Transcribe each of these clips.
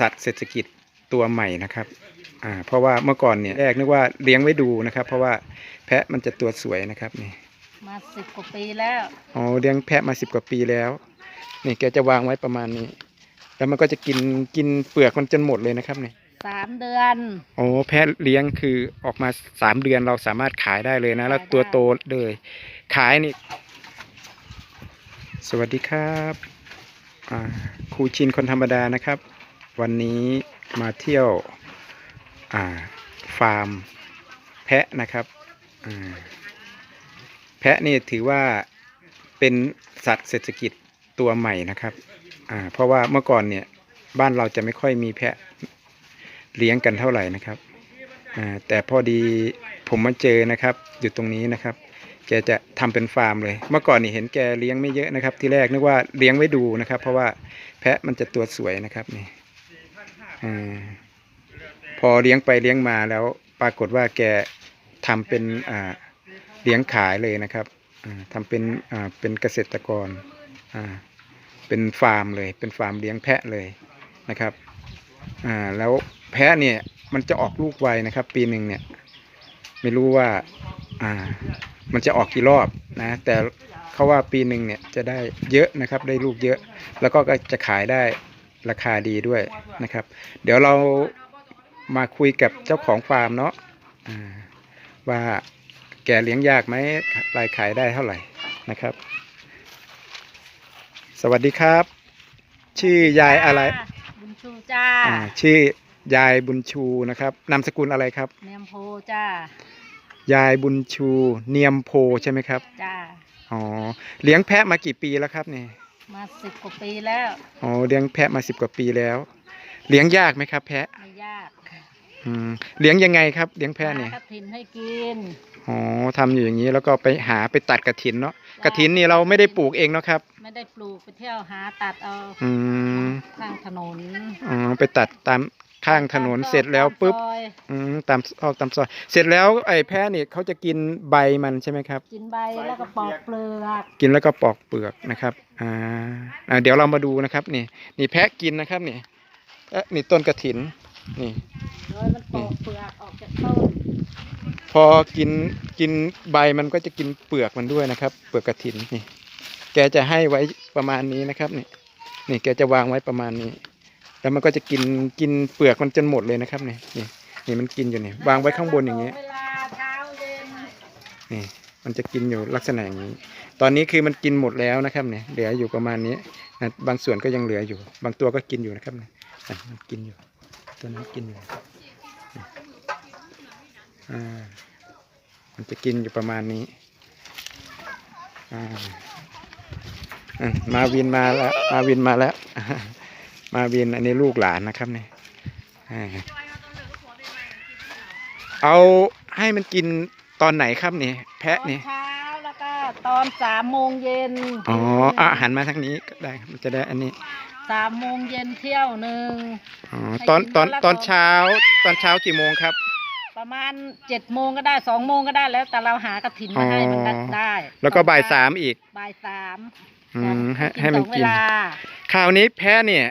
สัตว์เศรษฐกิจตัวใหม่นะครับอ่าเพราะว่าเมื่อก่อนเนี่ยแรกนึกว่าเลี้ยงไว้ดูนะครับ เพราะว่าแพะมันจะตัวสวยนะครับนี่มาสิบกว่าปีแล้วอ๋อเลี้ยงแพะมาสิบกว่าปีแล้วนี่แกจะวางไว้ประมาณนี้ แล้วมันก็จะกินกินเปลือกมันจนหมดเลยนะครับนี่สามเดือนโอ้แพะเลี้ยงคือออกมาสามเดือนเราสามารถขายได้เลยนะ แล้วตัวโตเลยขายนี่ สวัสดีครับอ่าครูชินคนธรรมดานะครับ วันนี้มาเที่ยวาฟาร์มแพะนะครับ แพะนี่ถือว่าเป็นสัตว์เศรษฐกิจตัวใหม่นะครับ เพราะว่าเมื่อก่อนเนี่ยบ้านเราจะไม่ค่อยมีแพะเลี้ยงกันเท่าไหร่นะครับ แต่พอดีผมมาเจอนะครับ อยู่ตรงนี้นะครับ แกจะทำเป็นฟาร์มเลย เมื่อก่อนนี่เห็นแกเลี้ยงไม่เยอะนะครับ ที่แรกนึกว่าเลี้ยงไว้ดูนะครับ เพราะว่าแพะมันจะตัวสวยนะครับนี่ อพอเลี้ยงไปเลี้ยงมาแล้วปรากฏว่าแกทำเป็นเลี้ยงขายเลยนะครับอ่าทำเป็นเป็นเกษตรกรเป็นฟาร์มเลย เป็นฟาร์มเลี้ยงแพะเลยนะครับแล้วแพะเนี่ยมันจะออกลูกไวนะครับ ปีหนึ่งเนี่ย ไม่รู้ว่าอ่ามันจะออกกี่รอบนะ แต่เขาว่าปีหนึ่งเนี่ยจะได้เยอะนะครับ ได้ลูกเยอะ แล้วก็จะขายได้ ราคาดีด้วยนะครับ เดี๋ยวเรามาคุยกับเจ้าของฟาร์มเนาะอ่าว่าแกเลี้ยงยากไหมรายขายได้เท่าไหร่นะครับ สวัสดีครับ ชื่อยายอะไรจ้าบุญชูจ้าอ่าชื่อยายบุญชูนะครับนามสกุลอะไรครับ เนียมโพจ้ายายบุญชูเนียมโพใช่ไหมครับจ้าอ๋อเลี้ยงแพะมากี่ปีแล้วครับเนี่ย มาสิบกว่าปีแล้ว อ๋อเลี้ยงแพะมาสิบกว่าปีแล้ว เลี้ยงยากไหมครับ แพะไม่ยากอืมเลี้ยงยังไงครับ เลี้ยงแพะเนี่ยหากระถินให้กินอ๋อทำอยู่อย่างนี้แล้วก็ไปหาไปตัดกระถินเนาะกระถินนี่เราไม่ได้ปลูกเองเนาะครับ ไม่ได้ปลูกไปเที่ยวหาตัดเอาอืมข้างถนนอ๋อไปตัดตาม ข้างถนนเสร็จแล้วปุ๊บตามซอยอืมตามออกตามซอยเสร็จแล้วไอ้แพะเนี่ยเขาจะกินใบมันใช่ไหมครับ กินใบแล้วก็ปอกเปลือกกินแล้วก็ปอกเปลือกนะครับอ่าอ่าเดี๋ยวเรามาดูนะครับนี่นี่แพะกินนะครับนี่เอ๊ะนี่ต้นกระถินนี่ โดยมันปอกเปลือกออกจากต้นพอกินกินใบมันก็จะกินเปลือกมันด้วยนะครับ เปลือกกระถินนี่ แกจะให้ไว้ประมาณนี้นะครับนี่นี่แกจะวางไว้ประมาณนี้ แล้วมันก็จะกินกินเปลือกมันจนหมดเลยนะครับนี่นี่นี่มันกินอยู่นี่วางไว้ข้างบนอย่างนี้เวลาเช้าเย็นนี่มันจะกินอยู่ลักษณะอย่างนี้ ตอนนี้คือมันกินหมดแล้วนะครับเนี่ยเหลืออยู่ประมาณนี้นะบางส่วนก็ยังเหลืออยู่ บางตัวก็กินอยู่นะครับเนี่ยอะมันกินอยู่ ตัวนั้นกินอยู่นี่อ่ามันจะกินอยู่ประมาณนี้อ่าอะมาวินมาแล้วมาวินมาแล้ว มาวินอันนี้ลูกหลานนะครับเนี่ยอ่าเอาให้มันกินตอนไหนครับเนี่ยแพะตอนเนี่ยเช้าแล้วก็ตอนสามโมงเย็นอ๋ออะหันมาทางนี้ก็ได้ครับมันจะได้อันนี้สามโมงเย็นเที่ยวหนึ่งอ๋อตอนตอนให้กินวันละตอนสองเช้าตอนเช้ากี่โมงครับ ประมาณเจ็ดโมงก็ได้สองโมงก็ได้แล้วแต่เราหากระถินมาให้อ๋อมันก็ได้ แล้วก็บ่ายสามอีกบ่ายสามอืมให้ให้มันสองเวกินลาคราวนี้แพะเนี่ย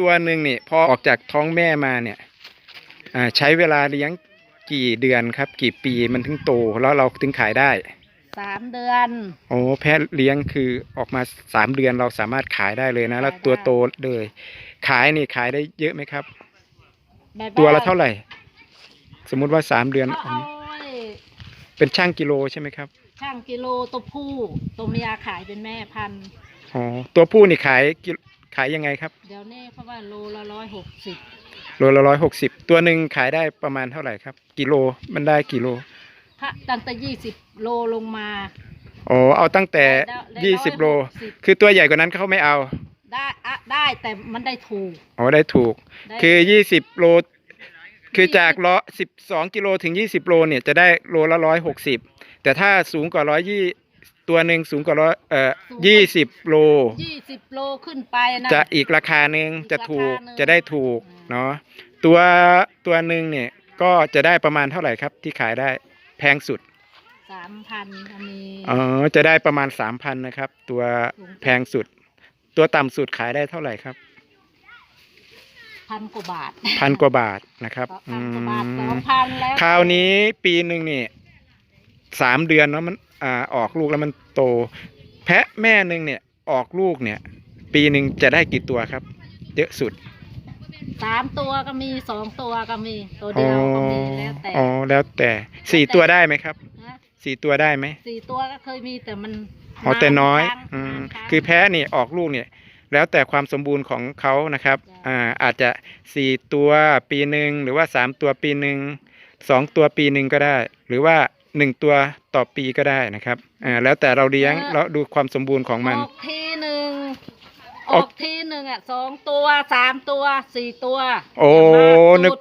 ตัวหนึ่งเนี่ยพอออกจากท้องแม่มาเนี่ยอ่าใช้เวลาเลี้ยงกี่เดือนครับ กี่ปีมันถึงโตแล้วเราถึงขายได้สามเดือนโอ้แพะเลี้ยงคือออกมาสามเดือนเราสามารถขายได้เลยนะ แล้วตัวโตเลย ขายนี่ขายได้เยอะไหมครับแบบตัวละเท่าไหร่ สมมุติว่าสามเดือนเขาอันเอานี้ไว้เป็นช่างกิโลใช่ไหมครับ ช่างกิโลตัวผู้ตัวเมียขายเป็นแม่พันธุ์อ๋อตัวผู้นี่ขายกิ ขายยังไงครับ เดี๋ยวนี้เขาว่าโลละร้อยหกสิบโลละร้อยหกสิบตัวหนึ่งขายได้ประมาณเท่าไหร่ครับ กิโลมันได้กิโลถ้าตั้งแต่ยี่สิบโลลงมาอ๋อเอาตั้งแต่ได้ได้ยี่สิบโล160คือตัวใหญ่กว่านั้นเขาไม่เอาได้อะได้แต่มันได้ถูกอ๋อได้ถูก ได้ คือยี่สิบโล คือ20จากล้อสิบสองกิโลถึงยี่สิบโลเนี่ยจะได้โลละร้อยหกสิบแต่ถ้าสูงกว่าร้อยยี่ ตัวหนึ่งสูงกว่าร้อยเอ่อยี่สิบโล ยี่สิบโลขึ้นไปนะ จะอีกราคาหนึ่งจะถูกราคาหนึ่ง จะได้ถูกอืมเนาะตัวตัวหนึ่งเนี่ยก็จะได้ประมาณเท่าไหร่ครับ ที่ขายได้แพงสุดสามพันก็มีอ๋อจะได้ประมาณสามพันนะครับ ตัวแพงสุด ตัวต่ำสุดขายได้เท่าไหร่ครับพพันกว่าบาทพันกว่าบาทนะครับก็อืพันกว่าบาทสองมพันแล้วคราวนี้ปีหนึ่งนี่สามเดือนเนาะมัน อ่าออกลูกแล้วมันโต แพะแม่หนึ่งเนี่ยออกลูกเนี่ย ปีหนึ่งจะได้กี่ตัวครับ เยอะสุดสามตัวก็มีสองตัวก็มี ตัวเดียวก็มีแล้วแต่ อ๋อแล้วแต่สี่ตัวได้ไหมครับนะสี่ตัวได้ไหมสี่ตัวก็เคยมีแต่มันอ๋อแต่น้อยครั้งอืมนานรั้งคือแพะนี่ออกลูกเนี่ย แล้วแต่ความสมบูรณ์ของเขานะครับจ้ะ อ่าอาจจะสี่ตัวปีหนึ่งหรือว่าสามตัวปีหนึ่งสองตัวปีหนึ่งก็ได้ หรือว่า หนึ่งตัวต่อปีก็ได้นะครับอ่าแล้วแต่เราเลี้ยงแล้วดูความสมบูรณ์ของมัน ออกทีหนึ่งออออกกทีหนึ่งอะสองตัวสามตัวสี่ตัวโอ้อย่างมากนึกสุด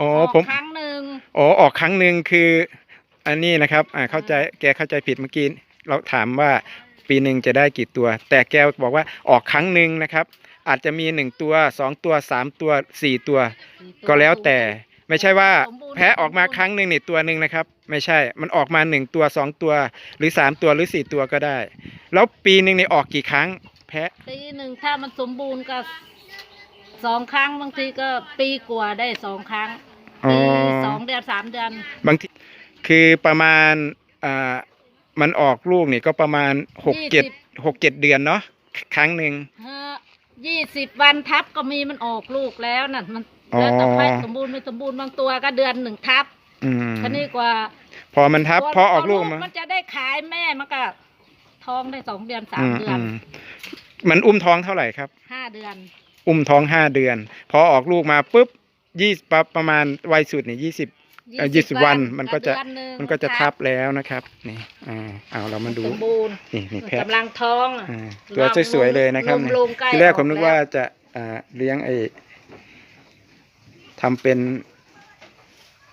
อ๋อออกผมครั้งหนึ่งอ๋อออกครั้งหนึ่งคือ อันนี้นะครับอ่าเข้าใจแกเข้าใจผิดเมื่อกี้เราถามว่าปีหนึ่งจะได้กี่ตัว แต่แกบอกว่าออกครั้งหนึ่งนะครับ อาจจะมีหนึ่งตัวสองตัวสามตัวสี่ตัวสี่ตัก็แล้วแต่ ไม่ใช่ว่าสมบูรณ์แพ้ออกมาครั้งหนึ่งนี่ตัวหนึ่งนะครับ ไม่ใช่มันออกมาหนึ่งตัวสองตัวหรือสามตัวหรือสี่ตัวก็ได้ แล้วปีหนึ่งนี่ออกกี่ครั้ง แพะปีหนึ่งถ้ามันสมบูรณ์ก็สองครั้งบางทีก็ปีกว่าได้สองครั้งอ๋อปีสองเดือนสามเดือนบางทีคือประมาณอ่ามันออกลูกนี่ก็ประมาณหกเจ็ดหกเจ็ดเดือนเนาะครั้งหนึ่งยี่สิบวันทับก็มีมันออกลูกแล้วน่ะมัน อ๋อ แล้วแต่แพะสมบูรณ์ไม่สมบูรณ์บางตัวก็เดือนหนึ่งทับอืมท่านี้กว่าพอมันทับตัวพอออกลูกพมามันจะได้ขายแม่มันก็ท้องได้สองเดือนสามอืมเดืออืนมมันอุ้มท้องเท่าไหร่ครับ ห้าเดือน อุ้มท้องห้าเดือน พอออกลูกมาปุ๊บยี่ประประมาณวัยสุดนี่ยี่สิบ เอ่อ20วันมันก็จะ เดือหงมันก็จะทับแล้วนะครับนี่อ่าเอาเรามาดูสมบูรณ์นี่นี่แพะกำลังท้องอะอ่าตัวสวยๆเลยนะครับลมเนี่ยลมใกล้ทีแรกออกผมนึกแล้วว่าจะอ่าเลี้ยงไอ้ ทำเป็น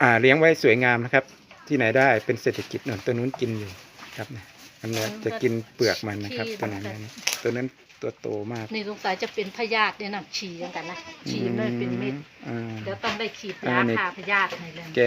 อ่าเลี้ยงไว้สวยงามนะครับ ที่ไหนได้เป็นเศรษฐกิจหน่อยตัวนู้นกินอยู่ครับเนี่ยมันเนี่ยจะกินเปลือกมันนะครับ ตัวนั้นเนี่ยตัวนั้นตัวโตมาก นี่สงสัยจะเป็นพยาธิเนี่ยนะฉี่กันกันนะฉี่เลยเป็นเม็ดอ่าเดี๋ยวต้องได้ขีดอ่ายานี่ฆ่าพยาธิให้เลยแก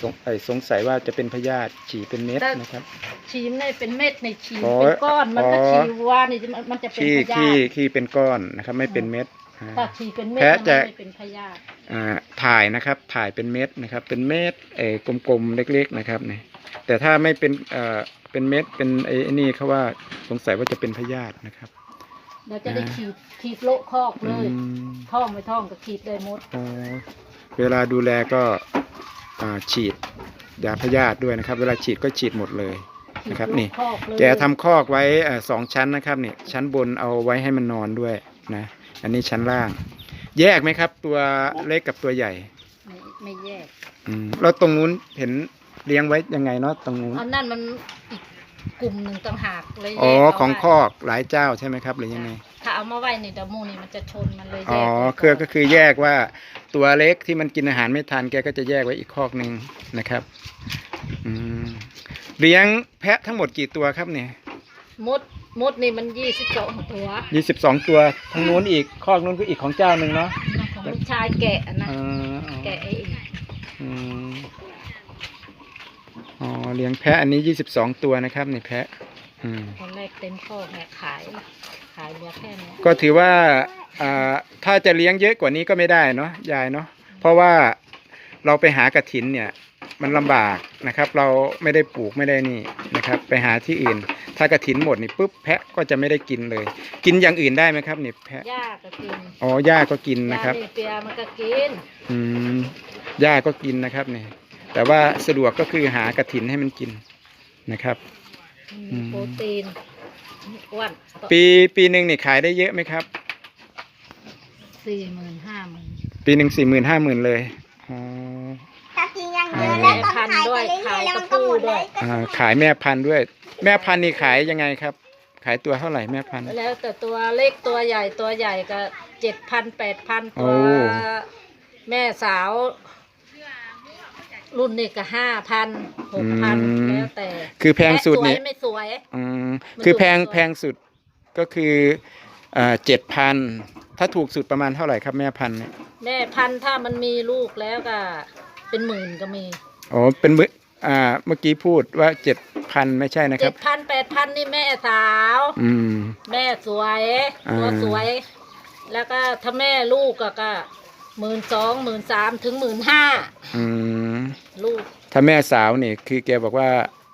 สงไอ้สงสัยว่าจะเป็นพยาธิฉี่เป็นเม็ดแต่นะครับฉี่มันได้เป็นเม็ดในฉี่อ๋อเป็นก้อนมันก็อ๋อฉี่วัวนี่มันมันจะเป็นขี้พยาขี้ธิขี้เป็นก้อนนะครับ ไม่เป็นเม็ด อ่าถ้าฉี่เป็นเม็ดแพะมันจะไม่เป็นพยาธิอ่าถ่ายนะครับถ่ายเป็นเม็ดนะครับ เป็นเม็ดเออกลมๆเล็กๆนะครับเนี่ยแต่ถ้าไม่เป็นเอ่อเป็นเม็ดเป็นไอ้ไอ้นี่เขาว่าสงสัยว่าจะเป็นพยาธินะครับเดี๋ยวจะได้อ่า ขีดขีดโลกคอกเลอืย มท้องไม่ท้องก็ขีดได้หมด อ๋อเวลาดูแลก็อ่าฉีดยาพยาธิด้วยนะครับ เวลาฉีดก็ฉีดหมดเลย ขีดนะครับโลกนี่คอกเลยแกทำคอกไว้เอ่อสองชั้นนะครับเนี่ยชั้นบนเอาไว้ให้มันนอนด้วยนะ อันนี้ชั้นล่าง แยกไหมครับ ตัวเล็กกับตัวใหญ่ ไม่ไม่แยกอืมแล้วตรงนู้นเห็นเลี้ยงไว้ยังไงเนาะตรงนู้นอันนั้นมันอีกกลุ่มหนึ่งต่างหากเลยแยกอ๋อเาของไว้คอกหลายเจ้าใช่ไหมครับหรือยังไง ถ้าเอามาไว้ในดามูนี่มันจะชนมันเลยแยกอ๋อไว้คือก็คือแยกว่าตัวเล็กที่มันกินอาหารไม่ทันแกก็จะแยกไว้อีกคอกหนึ่งนะครับอืมเลี้ยงแพะทั้งหมดกี่ตัวครับเนี่ย มด มดนี่มันยี่สิบสองตัวยี่สิบสองตัวทั้งนู้นอีกคอกนู้นก็อีกของเจ้าหนึ่งเนาะของลูกชายแกะนะอ๋ออ๋อแกะไอ้อืมอ๋อเลี้ยงแพะอันนี้ยี่สิบสองตัวนะครับในแพะอืมคนแรกเต็มข้อแม่ขายขายเหลือแค่เนี้ยก็ถือว่าอ่าถ้าจะเลี้ยงเยอะกว่านี้ก็ไม่ได้เนาะยายเนาะเพราะว่าเราไปหากระถินเนี่ย มันลำบากนะครับ เราไม่ได้ปลูกไม่ได้นี่นะครับ ไปหาที่อื่น ถ้ากระถินหมดนี่ปุ๊บแพะก็จะไม่ได้กินเลย กินอย่างอื่นได้ไหมครับนี่แพะหญ้าก็กินอ๋อหญ้าก็กินหญ้านะครับนี่เปียมันก็กินอืมหญ้าก็กินนะครับเนี่ยแต่ว่าสะดวกก็คือหากระถินให้มันกินนะครับอืมโปรตีนอ้วนปีปีหนึ่งนี่ขายได้เยอะไหมครับสี่หมื่นห้าหมื่นปีหนึ่งสี่หมื่นห้าหมื่นเลยอ๋อถ้ากินอย่างเดียวอ่าแล้วต้องขายไปเรื่อยๆแล้วมันก็หมดเลยอ่าขายแม่พันธุ์ด้วย แม่พันธุ์นี่ขายยังไงครับ ขายตัวเท่าไหร่แม่พันธุ์ แล้วแต่ตัวเล็กตัวใหญ่ตัวใหญ่ก็เจ็ดพันแปดพันโอ้ ตัวแม่สาว รุ่นนี้ก็ห้าพันหกพันแล้วแต่คือแพงสุดนี่แม่สวยไม่สวย อืมมันคือแพงถูกสุด แพงสุดก็คืออ่าเจ็ดพันถ้าถูกสุดประมาณเท่าไหร่ครับแม่พันธุ์เนี่ยแม่พันธุ์ถ้ามันมีลูกแล้วก็ เป็นหมื่นก็มี อ๋อเป็นมื้อ อ่าเมื่อกี้พูดว่าเจ็ดพันไม่ใช่นะคเจ็รับ ดพันแปดพันนี่แม่สาว อืม แม่สวยอ่า ตัวสวย แล้วก็ถ้าแม่ลูกก็ก็หมื่นสองหมื่นสามถึงหมื่นห้าอืมลูกถ้าแม่สาวนี่คือแกบอกว่า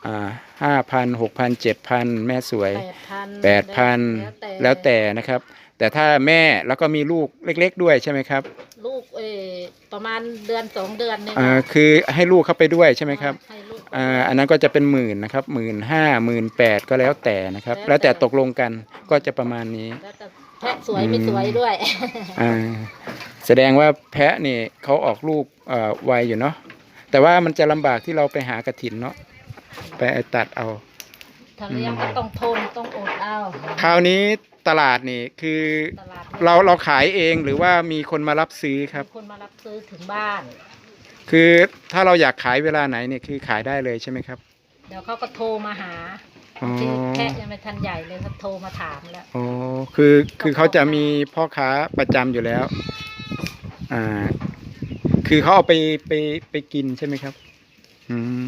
อ่าห้าพันหกพันเจ็ดพันแม่สวยแปดพันแปดพันแล้วแต่นะครับ แต่ถ้าแม่แล้วก็มีลูกเล็ก ๆ ด้วยใช่ไหมครับลูกเออประมาณเดือนสองเดือนเนี่ยอ่าคือให้ลูกเข้าไปด้วยใช่ไหมครับให้ลูก อ่าอันนั้นก็จะเป็นหมื่นนะครับหมื่นห้าหมื่นแปดก็แล้วแต่นะครับ แล้วแต่ตกลงกันก็จะประมาณนี้ แล้วแต่แพะสวยไม่สวยด้วย อ่าแสดงว่าแพะนี่เขาออกลูกเอ่อไวอยู่เนาะแต่ว่ามันจะลำบากที่เราไปหากระถินเนาะไปตัดเอา ถ้าเลี้ยงก็ต้องทนต้องอดเอาคราวนี้ตลาดนี่คือตลาดเราเราขายเองหรือว่ามีคนมารับซื้อครับมีคนมารับซื้อถึงบ้าน คือถ้าเราอยากขายเวลาไหนเนี่ยคือขายได้เลยใช่ไหมครับ เดี๋ยวเขาก็โทรมาหาอ๋อที่แพะยังไม่ทันใหญ่เลยเขาโทรมาถามแล้ว อ๋อคือคือเขาจะมีพ่อค้าประจำอยู่แล้วอ่าคือเขาเอาไปไปไปกินใช่ไหมครับ อืม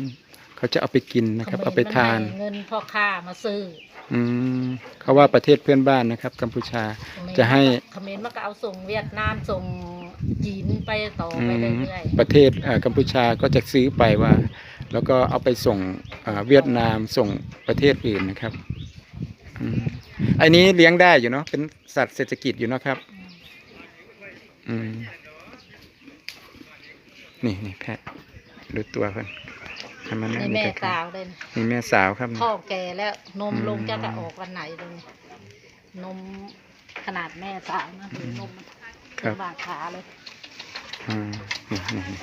เขาจะเอาไปกินนะครับ เอาไปทานเขมรมัให้เงินพ่อค้ามาซื้ออืมเขาว่าประเทศเพื่อนบ้านนะครับ กัมพูชาเขมรจะให้ เขมรมันก็เอาส่งเวียดนามส่งจีนไปต่ออืไปมเรื่อยประเทศเอ่อกัมพูชาก็จะซื้อไปว่า แล้วก็เอาไปส่งเอ่อเวียดนามส่งประเทศอื่นนะครับอืมอันนี้เลี้ยงได้อยู่เนาะเป็นสัตว์เศรษฐกิจอยู่เนาะครับ ๆอืมนี่นี่แพะดูตัวคน ทำมันนี่นี่แม่ก็คือสาวเลยนะนี่แม่สาวครับพ่อแก่แล้วนมอืมลงจะจะออกวันไหนเลยนมขนาดแม่สาวนะหรือนมครับบาดขาเลยอ่านี่นี่นี่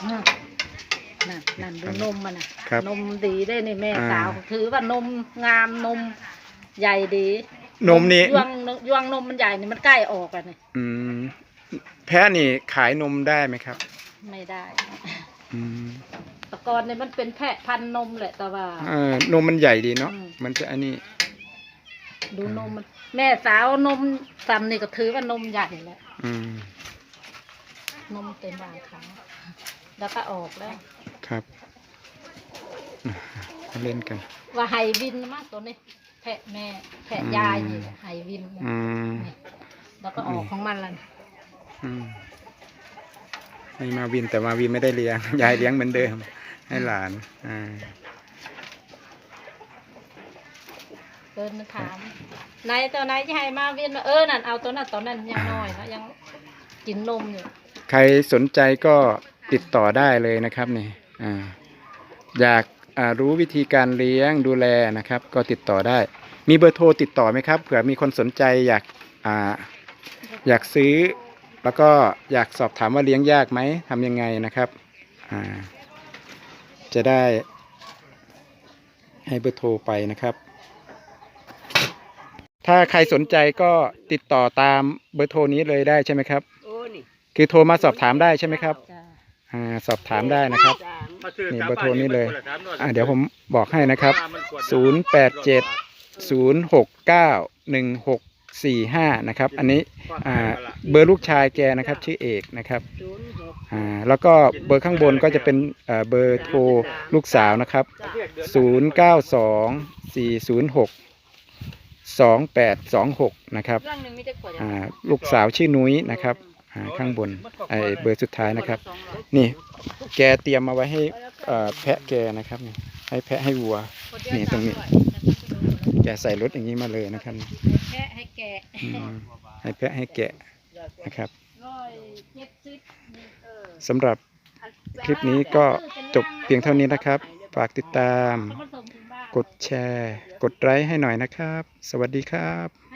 นั่นนั่นนั่นดูนมมันนะครับนมดีได้นี่แม่อ่าสาว ถือว่านมงามนมใหญ่ดีนมนี่ยวงยวงนมมันใหญ่นี่มันใกล้ออกอะนี่อืมแพะนี่ขายนมได้ไหมครับ ไม่ได้ อืมแตะ กอนเนี่ยมันเป็นแพะพันธุ์นมแหละแต่ว่า เอ่อนมมันใหญ่ดีเนาะ อืม มันจะอันนี้ ดูนมมันแม่สาวนมซ้ำนี่ก็ถือว่านมใหญ่แหละอืม นมเต็มบางครั้งแล้วก็ออกแล้ว ครับอะเล่นกัน ว่าไฮวินมากตัวนี้แพะแม่แพะยายนี่ไฮวินอืม นี่แล้วก็ออกของมันแล้วนี่อืมให้มาวินแต่มาวินไม่ได้เลี้ยง ยายเลี้ยงเหมือนเดิม ให้หลานอ่าเดินมาถามไหนตัวไหนจะให้มาวินเออนั่นเอาตัวนั้นตัวนั้นยังน้อยนะยังกินนมอยู่ใครสนใจก็ติดต่อได้เลยนะครับนี่อ่าอยากอ่ารู้วิธีการเลี้ยงดูแลนะครับ ก็ติดต่อได้ มีเบอร์โทรติดต่อไหมครับเผื่อมีคนสนใจอยากอ่าอยากซื้อ แล้วก็อยากสอบถามว่าเลี้ยงยากไหมทำยังไงนะครับอ่า จะได้ให้เบอร์โทรไปนะครับ ถ้าใครสนใจก็ติดต่อตามเบอร์โทรนี้เลยได้ใช่ไหมครับคือโทรมาสอบถามได้ใช่ไหมครับจ้าอ่าสอบถามได้นะครับนี่เบอร์โทรนี้เลย อ่าเดี๋ยวผมบอกให้นะครับ 0 8 7 0 6 9 1 6 4 5นะครับ อันนี้อ่าเบอร์ลูกชายแกนะครับชื่อเอกนะครับอ่าแล้วก็เบอร์ข้างบนก็จะเป็นอ่าเบอร์โทรลูกสาวนะครับ0 9 2 4 0 6 2 8 2 6นะครับอ่าลูกสาวชื่อนุ้ยนะครับอ่าข้างบนไอเบอร์สุดท้ายนะครับ นี่แกเตรียมมาไว้ให้เอ่อแพะแกนะครับนี่ให้แพะให้วัว นี่ตรงนี้ แกใส่รถอย่างนี้มาเลยนะครับแพะให้แกะอืมให้แพะให้แกะนะครับร้อยเจ็ดสิบเออสำหรับคลิปนี้ก็จบเพียงเท่านี้นะครับ ฝากติดตามเขามาส่งถึงบ้าน กดแชร์ กดไลค์ให้หน่อยนะครับ สวัสดีครับ